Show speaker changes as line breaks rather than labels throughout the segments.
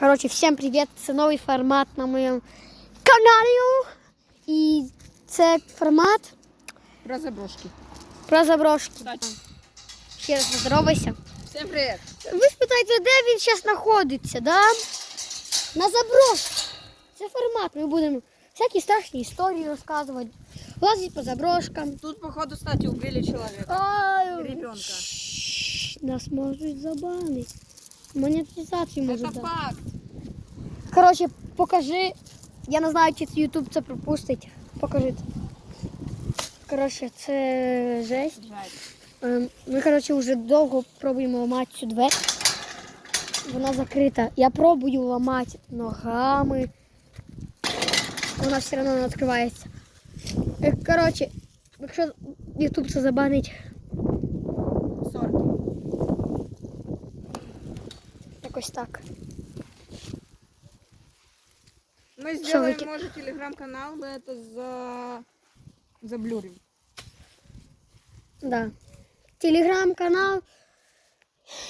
Коротше, всім привіт! Це новий формат на моєму каналі. І це формат
Про заброшки.
про заброшки. Ще раз поздоровайся.
Всем привет.
Ви спитаєте, де він зараз знаходиться, да? На заброшці. Це формат. Ми будемо всякі страшні історії розказувати, лазити по заброшкам.
Тут, походу, кстати, убили человека. Ребенка.
Нас можуть забанити. Монетизацію
Это
дати.
факт.
Коротше, покажи. Я не знаю, чи це YouTube це пропустить. Покажи. це. Коротше, це жесть.
Жаль.
Ем, Ми, коротше, вже довго пробуємо ламати цю двері. Вона закрита. Я пробую ламати ногами. Вона все одно не відкривається. Е, Коротше, якщо YouTube це забанить, якось так.
Мы
Всё,
сделаем,
выки-
может, телеграм-канал, мы это за... заблюрим.
Да. Телеграм-канал,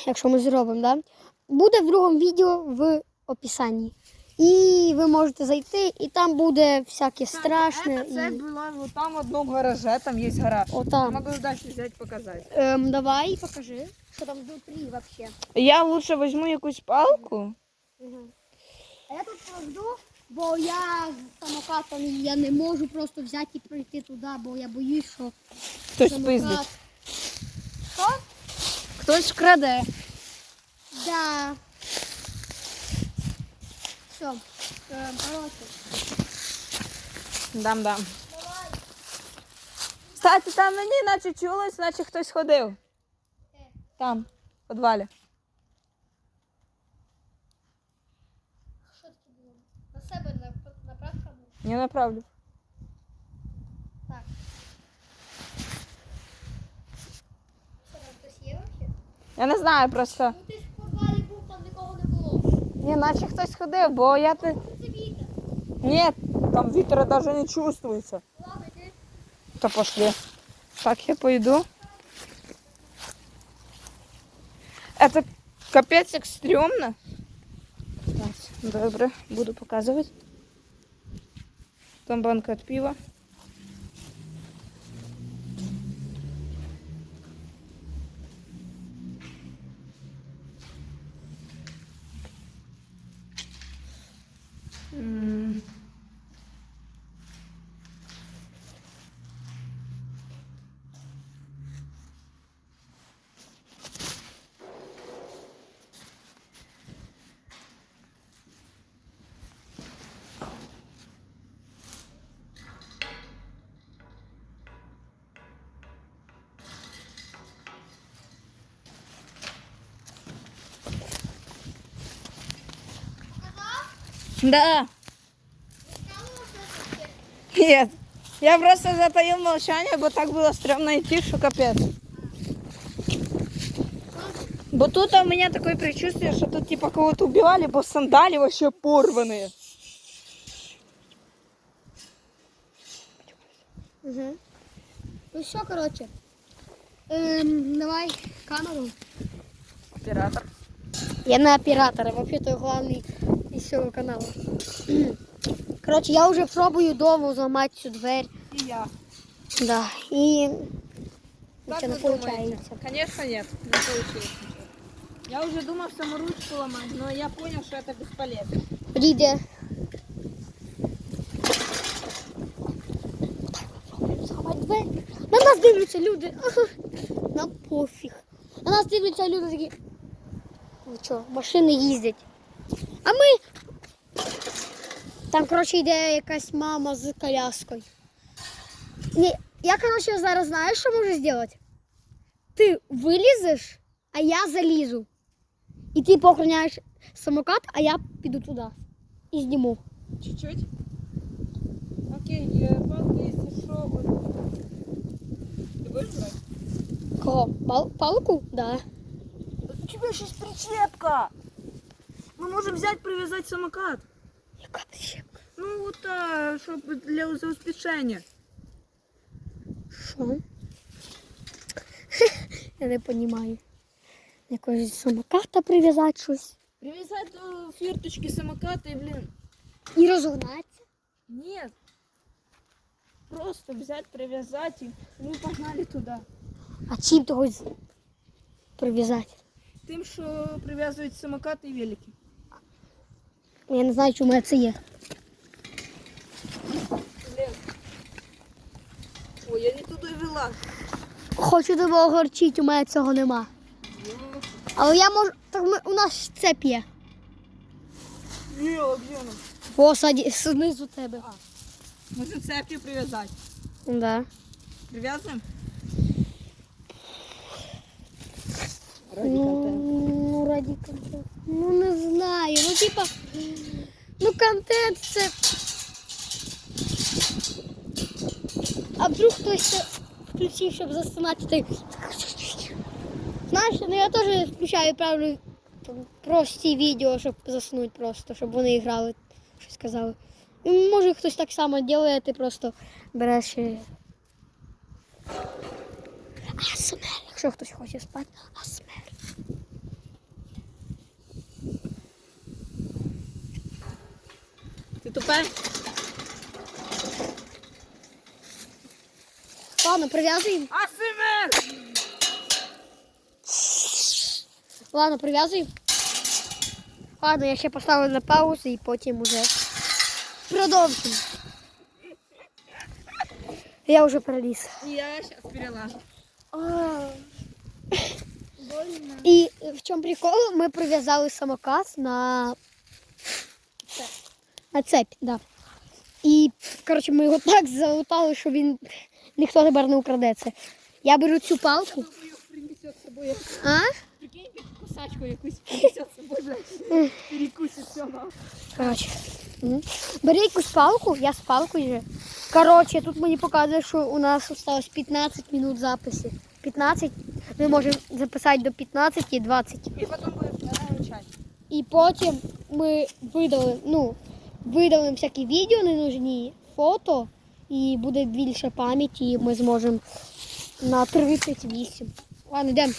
якщо ми зробимо, да? буде в другому відео в описанні. І ви можете зайти, і там буде всяке страшне.
Это цель
І...
была вот там в одном гараже, там есть гараж.
Отам.
Могу дальше взять, показать.
Ем, давай, покажи, що там внутрі взагалі.
Я лучше возьму якусь палку.
А я тут пройду, бо я самокатом я не можу просто взяти і пройти туди, бо я боюсь, що
Хтось
самокат.
спиздить.
Що?
Хтось вкраде.
Да. Все. Ем, коротше.
Дам-дам. Кстати, там мені наче чулось, наче хтось ходив. Там, в підвалі.
Що таке було? На себе направка була?
Не направлю.
Так. Що там хтось є взагалі?
Я не знаю просто.
Ну ти ж в подвалі був, там нікого не було.
Ні, наче хтось ходив, бо я ти.
Це вітер.
Ні, там вітра навіть не чувствується.
Ладно, ти.
Та пошли. Так, я пойду. Это капець як добре, буду показувати. Там банка від пива. Да. Нет. Я просто затаил молчание, бо так было стрёмно идти, что капец. Бо тут у меня такое предчувствие, что тут типа кого-то убивали, бо сандали вообще порванные.
Угу. Ну все, коротше. Ем, давай камеру.
Оператор.
Я не оператор, а вообще-то главный из всього каналу. Коротше, я вже пробую довго зламати цю двері.
И я.
Да. І
Как
нічого не
вы думаете?
виходить.
Конечно нет, не получилось ничего. Я уже думал саморучку ломать, но я понял, что это бесполезно.
Прийде. Зламати двері. На нас дивляться люди. Ага. Нам пофіг. На нас дивляться люди такі. Ну що, машини їздять. А ми. Там, коротше, йде якась мама з коляскою. Ні, я, коротше, зараз знаєш, що можу зробити? Ти вилізеш, а я залізу. І ти поохороняєш самокат, а я піду туди. І зніму.
Чуть-чуть? Окей, э, палка, если что, вот. Ты будешь брать?
Кого? Пал- палку? Да.
У тебя сейчас прицепка. Мы можем взять, привязать самокат.
Яка прищепка?
Ну, вот, а, чтобы для успешения.
Що? Я не розумію. Якогось самоката прив'язати щось.
Привязать до фирточки самоката и, блин,
І розогнатися.
нет. Просто взять, привязать и мы погнали туда.
А чим того з- прив'язати?
Тим, що прив'язують самокати і велики.
Я не знаю, чому це є.
Блін. Ой, я не туди вела.
Хочу тебе огорчити, у мене цього нема. Але я можу. Так ми, у нас ж цеп є. О, саді, знизу тебе.
Може цепки прив'язати.
Да.
Прив'язуємо?
Ну, раді контенту. Ну не знаю. Ну типа. Ну контент це. А вдруг хтось включив, щоб застонати. Ти... Знаєш, ну я теж включаю правильно прості відео, щоб заснути просто, щоб вони грали, щось казали. І, може хтось так само робить, ти просто береш. і- АСМР, якщо хтось хоче спати, АСМР.
Ти тупе?
Ладно, прив'язуємо.
АСМР!
Ладно, прив'язуємо. Ладно, я ще поставлю на паузу і потім уже продовжимо. Я вже проліз.
Я зараз перелажу. Больно.
І в чому прикол? Ми прив'язали самокат на, на цепь, да. І, коротше, ми його так залутали, що він ніхто тепер не украде це. Я беру цю палку. А?
Прикинь, під кусачку якусь принесет з собою. Перекусить нахуй.
Коротше. Бери якусь палку, я з палкою вже. Коротше, тут мені показує, що у нас осталось 15 минут запису. 15. Ми можемо записати до 15 і 20.
І потім буде вторая часть.
І потім ми видали, ну, видалимо всякі відео ненужні, фото, і буде більше пам'яті, і ми зможемо на 38. Ладно, йдемо.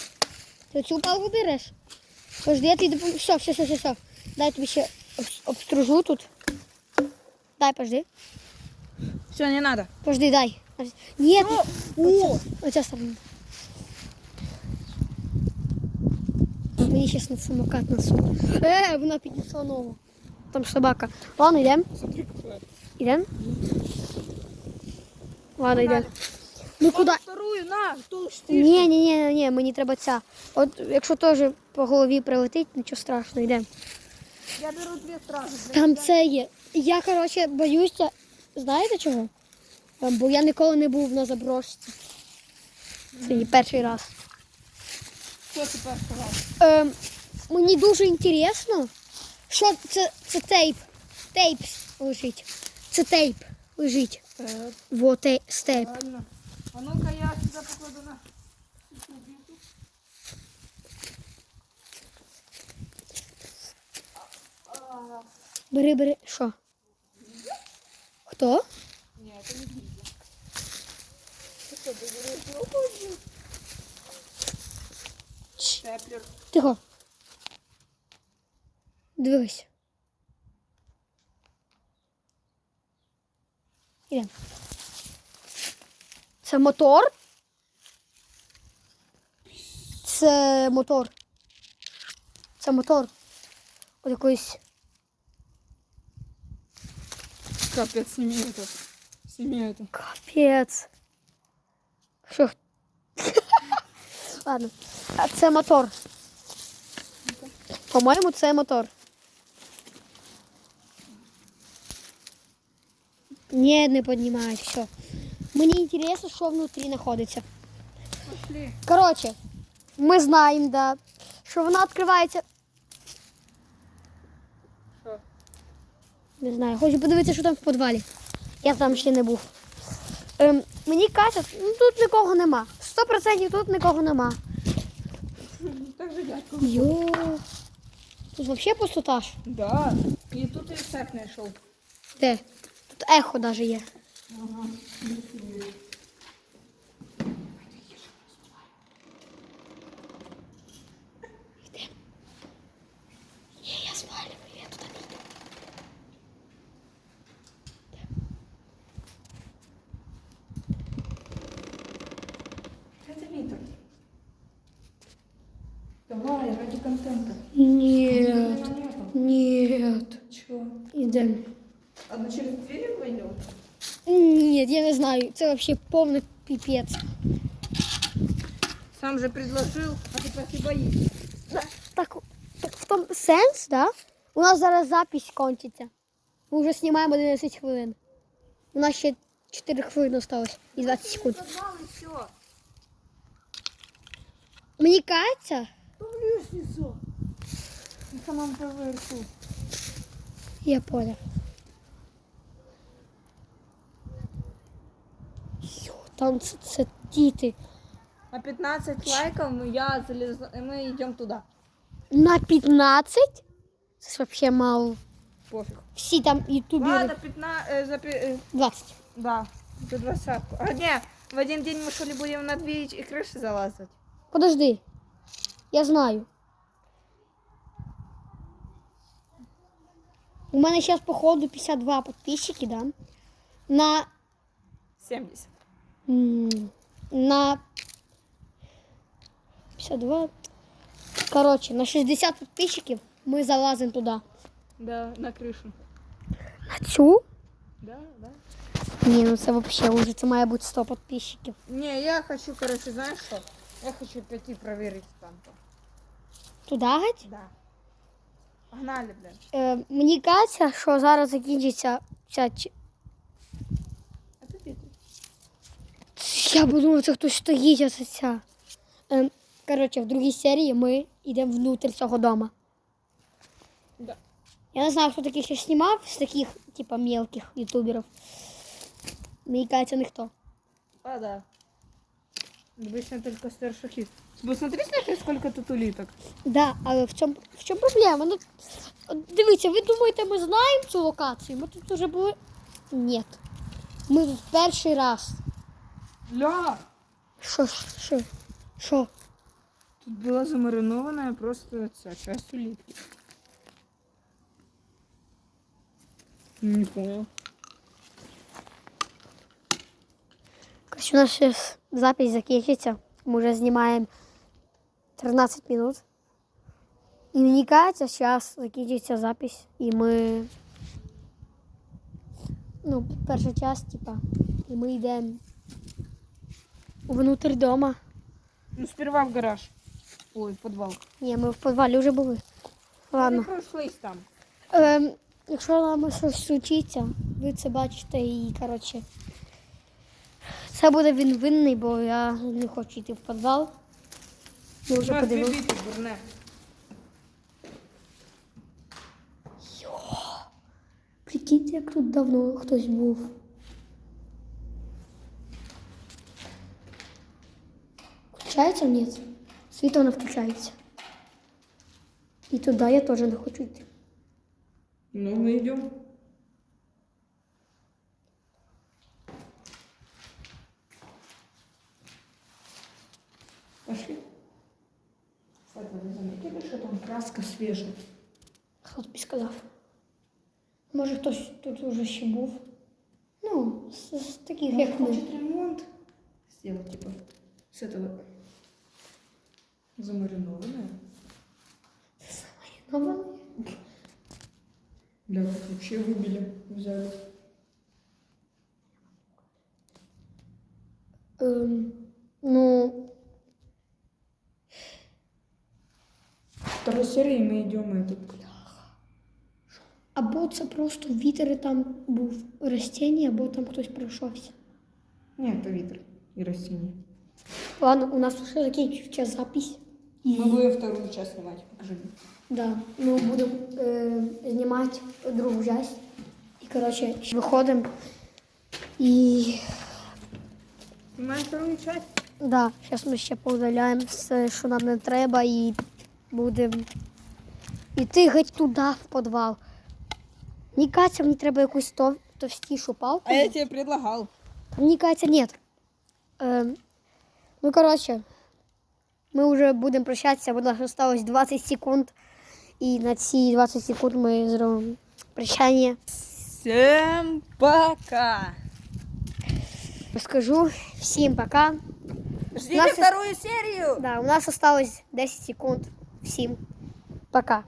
Ти цю палку береш? Подожди, я тобі допоможу. Все, все, все, все, все. Дай тобі ще обс- обстружу тут. Дай, подожди.
Все, не надо.
Подожди, дай.
Ну,
о, оця сторона. Мені зараз на самокат несу. Е, вона піднесла ногу. Там собака. Ладно, йдемо. Йдемо? Ладно, йдемо. Ну куди?
Вторую, на, толсту.
Ні, ні, ні, ні, мені треба ця. От якщо теж по голові прилетить, нічого страшного, йдемо.
Я беру дві сразу.
Там це є. Я, коротше, боюся. Знаєте чого? Ем, Бо я ніколи не був на заброшці. Це не перший раз.
Що ти першого?
Ем, мені дуже інтересно, що це, це тейп. Тейп лежить. Це тейп лежить.
Так,
Во тей, стейп.
А ну-ка я сюди покладу на.
Бери, бери. Що? Хто?
Ні, це не гільза. Ти що, ти береш його? Теплер.
Тихо. Дивись. Ідемо. Це мотор? Це мотор. Це мотор. От якоїсь.
Капец, сними это. Сними это.
Капець. Що? х- Ладно. А це мотор. По-моєму, це мотор. Ні, не піднімають, все. Мені інтересно, що внутрі знаходиться.
Пошли.
Коротше, ми знаємо, да, що вона відкривається.
Що?
Не знаю, хочу подивитися, що там в підвалі. Я там ще не був. Ем, мені кажуть, ну тут нікого нема. Сто процентів тут нікого нема.
Так же дядько.
Йо. Тут взагалі пустота ж.
Да. І тут рецепт знайшов.
Де? Тут ехо навіть є.
Ага. Давай,
ради
контента.
Нет. Це взагалі повний піпець.
Сам же предложил, а ты поки боишься.
Так, так в тому сенс, да? У нас зараз запись кончиться. Ми вже знімаємо 11 хвилин. У нас ще 4 хвилини осталось і 20 секунд.
Подвал и все.
Мені кажеться,
Ну, лестницу. Это нам поверху.
я понял. там це, це діти.
На 15 лайков мы, я залезла, и мы идем туда.
На 15? Це ж взагалі мало.
Пофиг.
Всі там ютубери.
Ладно, 15, э, за, пи- э,
20.
да, за двадцатку. А не, в один день мы что ли будем на две и крыши залазать?
Подожди. Я знаю. У мене зараз, походу, 52 підписчики, да? На,
70.
м, на 52. Коротше, на 60 підписчиків ми залазимо туди.
Да, на крышу.
На цю?
Да, да.
Ні, ну це взагалі вже це має бути 100 підписчиків.
Не, я хочу, короче, знаешь что? Я хочу пойти проверить там.
Туди геть?
Да. Погнали, блин.
Е, мені кажеться, що зараз закінчиться ця. ч- Я подумав, це хтось стоїть, це ця. Ем, коротше, в другій серії ми йдемо внутрь цього дома.
Да.
Я не знаю, хто таких ще знімав з таких, типа, мелких ютуберів. Мені кажеться, ніхто.
А, да. Обычно только старших Посмотри, смотри, сколько тут улиток.
Да, але в чому, в чому проблема? Ну, дивіться, ви думаєте, ми знаємо цю локацію? Ми тут вже були. Ні. Ми тут перший раз.
Ля!
Що, що, що?
Тут была замаринованная просто эта часть улитки. Не понял.
Короче, у нас сейчас запись закінчиться. Ми вже знімаємо 13 минут. І мені кажеться, зараз закінчиться запись. І ми. Ну, перша час, типа. І ми йдемо внутрь дома.
Ну, сперва в гараж. Ой, в подвал.
Ні, ми в підвалі вже були. Ладно.
Мы прошлись там.
Ем, якщо нам щось случиться, ви це бачите і, коротше. Це буде він винний, бо я не хочу йти в підвал. Ми вже
Мертвый
подивилися.
битый, бурне.
Прикиньте, як тут давно хтось був. Включається ні? Світло не включається. І туди я теж не хочу йти.
Ну, мы идем. Пошли. Кстати, вы заметили, что там краска свежая?
Хто тобі сказав? Може хтось тут уже ще був? Ну, з, з таких, як ми.
хочет ремонт сделать, типа, с этого замаринованное.
Замаринований?
Бля, как вообще выбили, взяли.
Ем, ну,
Второй серии мы идем этот.
або це просто вітер і там був ростіння, або там хтось пройшовся.
Нет, это витр и растения.
Ладно, у нас вже закінчується запись.
Мы будем вторую часть снимать, покажи мне.
Да, ми будемо е, знімати другу часть. І, коротше, виходимо. І
Снимаем вторую часть.
да, зараз ми ще поудаляємо все, що нам не треба, і будемо йти геть туди, в підвал. Мені кажеться, мені треба якусь тов, товстішу палку.
А я тебе предлагал.
Мені кажеться, ні. Ем, ну, коротше, ми вже будемо прощатися, бо нас осталось 20 секунд. І на ці 20 секунд ми зробимо прощання.
Всем пока.
Розкажу всім пока.
Ждите
Нас-
вторую серию.
Да, у нас осталось 10 секунд. всім пока.